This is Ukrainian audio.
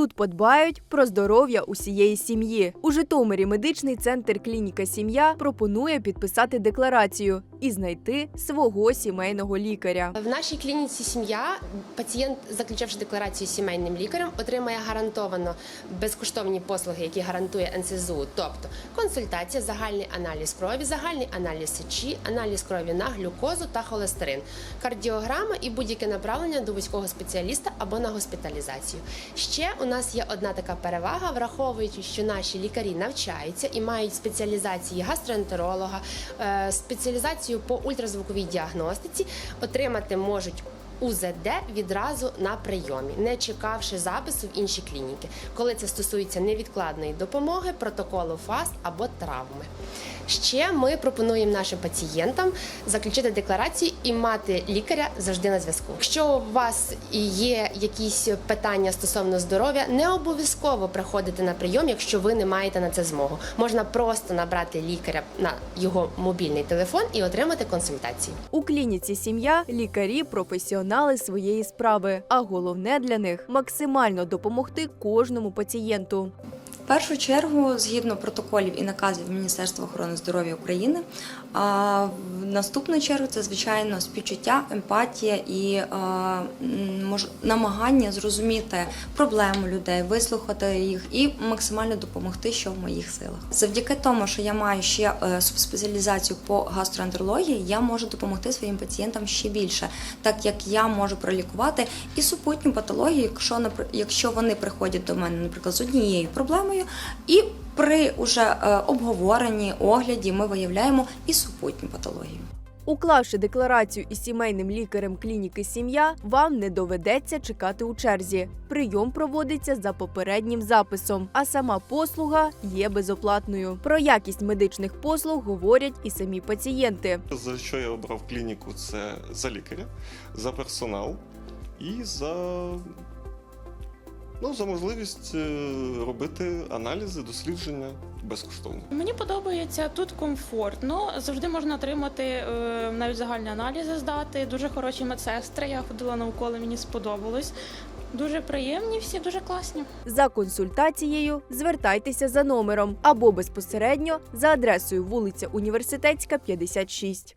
Тут подбають про здоров'я усієї сім'ї. У Житомирі медичний центр клініка Сім'я пропонує підписати декларацію і знайти свого сімейного лікаря. В нашій клініці сім'я пацієнт, заключивши декларацію сімейним лікарем, отримає гарантовано безкоштовні послуги, які гарантує НСЗУ, тобто консультація, загальний аналіз крові, загальний аналіз сечі, аналіз крові на глюкозу та холестерин, кардіограма і будь-яке направлення до вузького спеціаліста або на госпіталізацію. Ще у нас є одна така перевага, враховуючи, що наші лікарі навчаються і мають спеціалізації гастроентеролога, е, спеціалізацію по ультразвуковій діагностиці, отримати можуть. УЗД відразу на прийомі, не чекавши запису в інші клініки, коли це стосується невідкладної допомоги, протоколу ФАСТ або травми. Ще ми пропонуємо нашим пацієнтам заключити декларацію і мати лікаря завжди на зв'язку. Якщо у вас є якісь питання стосовно здоров'я, не обов'язково приходити на прийом, якщо ви не маєте на це змогу. Можна просто набрати лікаря на його мобільний телефон і отримати консультацію. У клініці сім'я лікарі професіонали своєї справи. А головне для них максимально допомогти кожному пацієнту. Першу чергу, згідно протоколів і наказів Міністерства охорони здоров'я України, а в наступну чергу це звичайно співчуття, емпатія і мож- намагання зрозуміти проблему людей, вислухати їх і максимально допомогти, що в моїх силах. Завдяки тому, що я маю ще е, субспеціалізацію по гастроентерології, я можу допомогти своїм пацієнтам ще більше, так як я можу пролікувати і супутню патологію, якщо якщо вони приходять до мене, наприклад, з однією проблемою, і при уже е, обговоренні огляді ми виявляємо і супутню патологію. Уклавши декларацію із сімейним лікарем клініки Сім'я, вам не доведеться чекати у черзі. Прийом проводиться за попереднім записом, а сама послуга є безоплатною. Про якість медичних послуг говорять і самі пацієнти. За що я обрав клініку? Це за лікаря, за персонал і за, ну, за можливість е, робити аналізи, дослідження безкоштовно. Мені подобається тут комфортно. Завжди можна отримати е, навіть загальні аналізи здати. Дуже хороші медсестри. Я ходила навколо, мені сподобалось. Дуже приємні, всі дуже класні. За консультацією звертайтеся за номером або безпосередньо за адресою вулиця Університетська, 56.